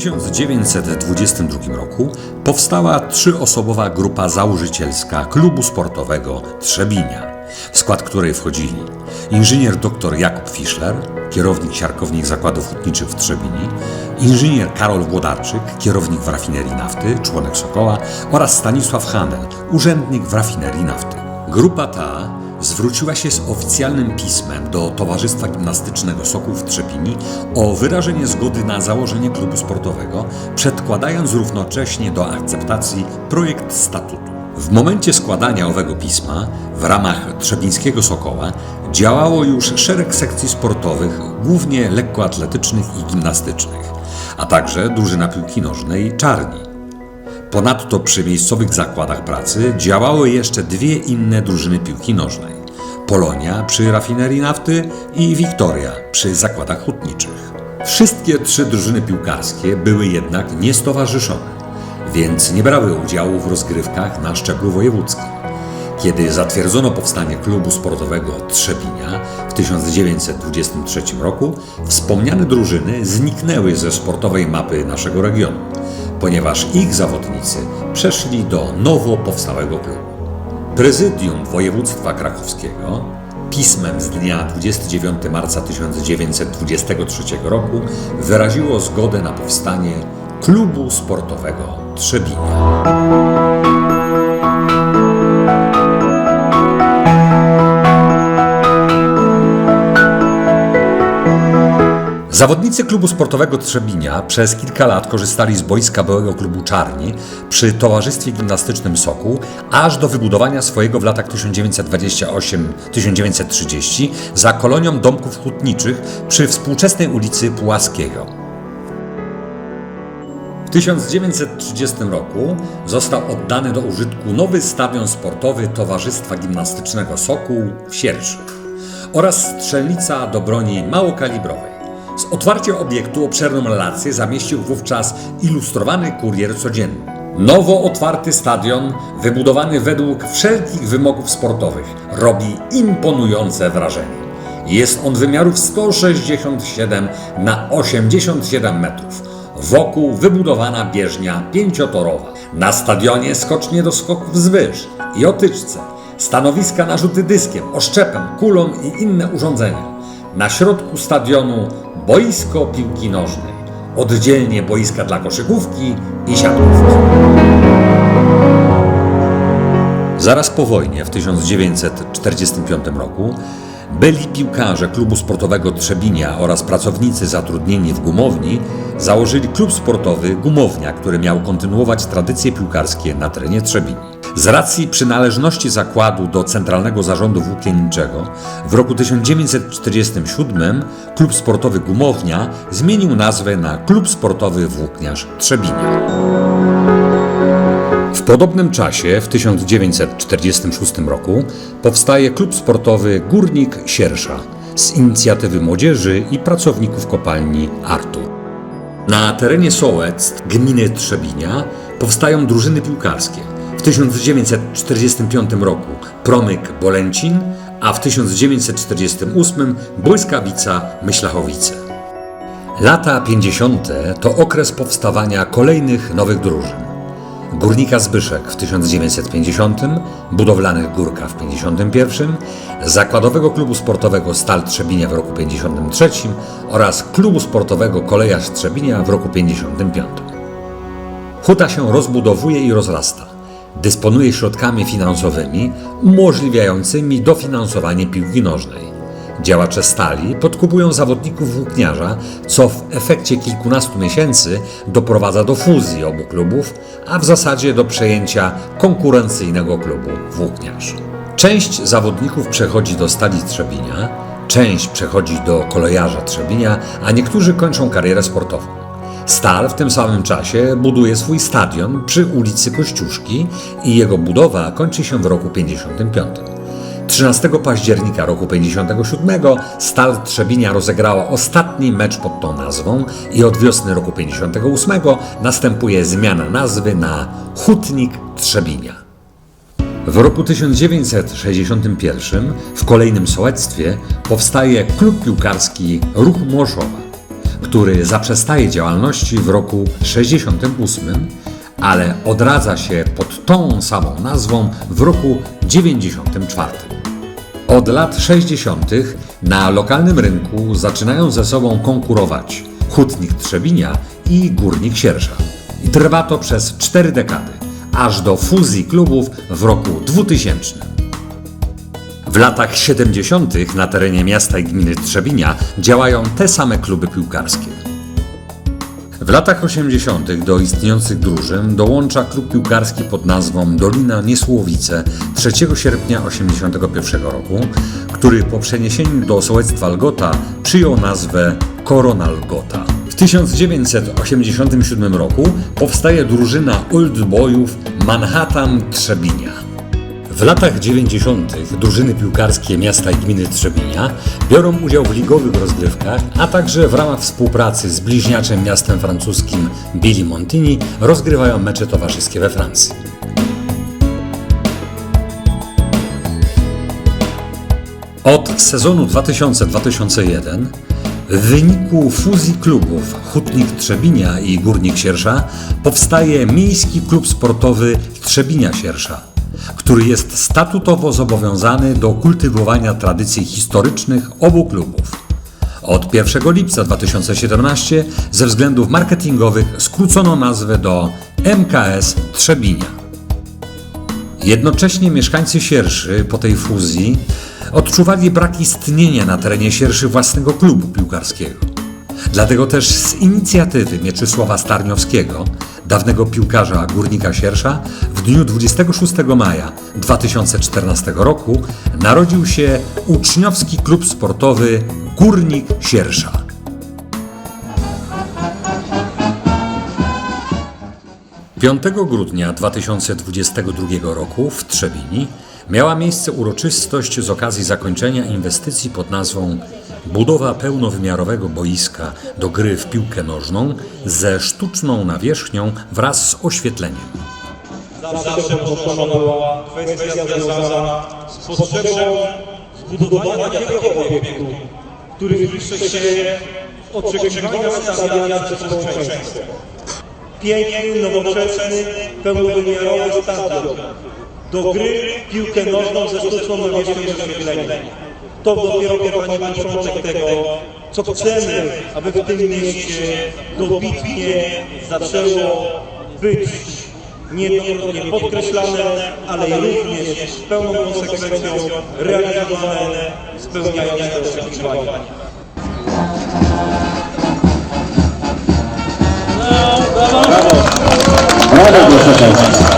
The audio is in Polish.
1922 roku powstała trzyosobowa grupa założycielska klubu sportowego Trzebinia, w skład której wchodzili inżynier dr Jakub Fischler, kierownik siarkownik zakładów hutniczych w Trzebini, inżynier Karol Włodarczyk, kierownik w rafinerii nafty, członek Sokoła oraz Stanisław Handel, urzędnik w rafinerii nafty. Grupa ta zwróciła się z oficjalnym pismem do Towarzystwa Gimnastycznego Sokół w Trzepini o wyrażenie zgody na założenie klubu sportowego, przedkładając równocześnie do akceptacji projekt statutu. W momencie składania owego pisma w ramach Trzebińskiego Sokoła działało już szereg sekcji sportowych, głównie lekkoatletycznych i gimnastycznych, a także drużyna piłki nożnej Czarni. Ponadto przy miejscowych zakładach pracy działały jeszcze dwie inne drużyny piłki nożnej: Polonia przy rafinerii nafty i Wiktoria przy zakładach hutniczych. Wszystkie trzy drużyny piłkarskie były jednak niestowarzyszone, więc nie brały udziału w rozgrywkach na szczeblu wojewódzkim. Kiedy zatwierdzono powstanie klubu sportowego Trzebinia w 1923 roku, wspomniane drużyny zniknęły ze sportowej mapy naszego regionu, ponieważ ich zawodnicy przeszli do nowo powstałego klubu. Prezydium Województwa Krakowskiego pismem z dnia 29 marca 1923 roku wyraziło zgodę na powstanie klubu sportowego Trzebinia. Zawodnicy klubu sportowego Trzebinia przez kilka lat korzystali z boiska byłego klubu Czarni przy Towarzystwie Gimnastycznym Sokół, aż do wybudowania swojego w latach 1928-1930 za kolonią domków hutniczych przy współczesnej ulicy Pułaskiego. W 1930 roku został oddany do użytku nowy stadion sportowy Towarzystwa Gimnastycznego Sokół w Sierszych oraz strzelnica do broni małokalibrowej. Z otwarciem obiektu obszerną relację zamieścił wówczas ilustrowany kurier codzienny. Nowo otwarty stadion, wybudowany według wszelkich wymogów sportowych, robi imponujące wrażenie. Jest on wymiarów 167 na 87 metrów. Wokół wybudowana bieżnia pięciotorowa. Na stadionie skocznie do skoków z wyż i otyczce. Stanowiska na rzuty dyskiem, oszczepem, kulą i inne urządzenia. Na środku stadionu boisko piłki nożnej. Oddzielnie boiska dla koszykówki i siatkówki. Zaraz po wojnie w 1945 roku byli piłkarze klubu sportowego Trzebinia oraz pracownicy zatrudnieni w gumowni założyli klub sportowy Gumownia, który miał kontynuować tradycje piłkarskie na terenie Trzebini. Z racji przynależności zakładu do Centralnego Zarządu Włókienniczego w roku 1947 klub sportowy Gumownia zmienił nazwę na Klub Sportowy Włókniarz Trzebinia. Podobnym czasie, w 1946 roku, powstaje klub sportowy Górnik Siersza z inicjatywy młodzieży i pracowników kopalni Artur. Na terenie Sołec, gminy Trzebinia, powstają drużyny piłkarskie. W 1945 roku Promyk Bolęcin, a w 1948 Błyskawica Myślachowice. Lata 50. to okres powstawania kolejnych nowych drużyn. Górnika Zbyszek w 1950, Budowlanych Górka w 1951, Zakładowego Klubu Sportowego Stal Trzebinia w roku 1953 oraz Klubu Sportowego Kolejarz Trzebinia w roku 1955. Huta się rozbudowuje i rozrasta. Dysponuje środkami finansowymi umożliwiającymi dofinansowanie piłki nożnej. Działacze stali podkupują zawodników włókniarza, co w efekcie kilkunastu miesięcy doprowadza do fuzji obu klubów, a w zasadzie do przejęcia konkurencyjnego klubu włókniarz. Część zawodników przechodzi do Stali Trzebinia, część przechodzi do kolejarza Trzebinia, a niektórzy kończą karierę sportową. Stal w tym samym czasie buduje swój stadion przy ulicy Kościuszki i jego budowa kończy się w roku 55. 13 października roku 57 Stal Trzebinia rozegrała ostatni mecz pod tą nazwą i od wiosny roku 58 następuje zmiana nazwy na Hutnik Trzebinia. W roku 1961 w kolejnym sołectwie powstaje klub piłkarski Ruch Młoszowa. który zaprzestaje działalności w roku 68, ale odradza się pod tą samą nazwą w roku 94. Od lat 60. na lokalnym rynku zaczynają ze sobą konkurować Hutnik Trzebinia i Górnik Siersza. I trwa to przez cztery dekady, aż do fuzji klubów w roku 2000. W latach 70. na terenie miasta i gminy Trzebinia działają te same kluby piłkarskie. W latach 80. do istniejących drużyn dołącza klub piłkarski pod nazwą Dolina Niesłowice 3 sierpnia 81 roku, który po przeniesieniu do sołectwa Lgota przyjął nazwę Korona Lgota. W 1987 roku powstaje drużyna oldboyów Manhattan Trzebinia. W latach 90. drużyny piłkarskie miasta i gminy Trzebinia biorą udział w ligowych rozgrywkach, a także w ramach współpracy z bliźniaczym miastem francuskim Billy Montini rozgrywają mecze towarzyskie we Francji. Od sezonu 2000-2001 w wyniku fuzji klubów Hutnik Trzebinia i Górnik Siersza powstaje Miejski Klub Sportowy Trzebinia Siersza, który jest statutowo zobowiązany do kultywowania tradycji historycznych obu klubów. Od 1 lipca 2017 ze względów marketingowych skrócono nazwę do MKS Trzebinia. Jednocześnie mieszkańcy Sierszy po tej fuzji odczuwali brak istnienia na terenie Sierszy własnego klubu piłkarskiego. Dlatego też z inicjatywy Mieczysława Starniowskiego, dawnego piłkarza Górnika Siersza, w dniu 26 maja 2014 roku narodził się uczniowski klub sportowy Górnik Siersza. Piątego grudnia 2022 roku w Trzebini miała miejsce uroczystość z okazji zakończenia inwestycji pod nazwą Budowa pełnowymiarowego boiska do gry w piłkę nożną ze sztuczną nawierzchnią wraz z oświetleniem. zawsze podnoszona była kwestia związana z potrzebą zbudowania takiego obiektu, który wpisze się w oczekiwania stawiane przez społeczeństwo. Piękny, nowoczesny, pełnowymiarowy stadion do gry w piłkę nożną ze sztuczną nawierzchnią oświetlenia. To dopiero kochani początek tego, co chcemy, aby w tym mieście dobitnie zaczęło być niejednokrotnie podkreślane, ale również z pełną konsekwencją realizowane, spełniające te oczekiwania. Dziękuję panie wojewodo za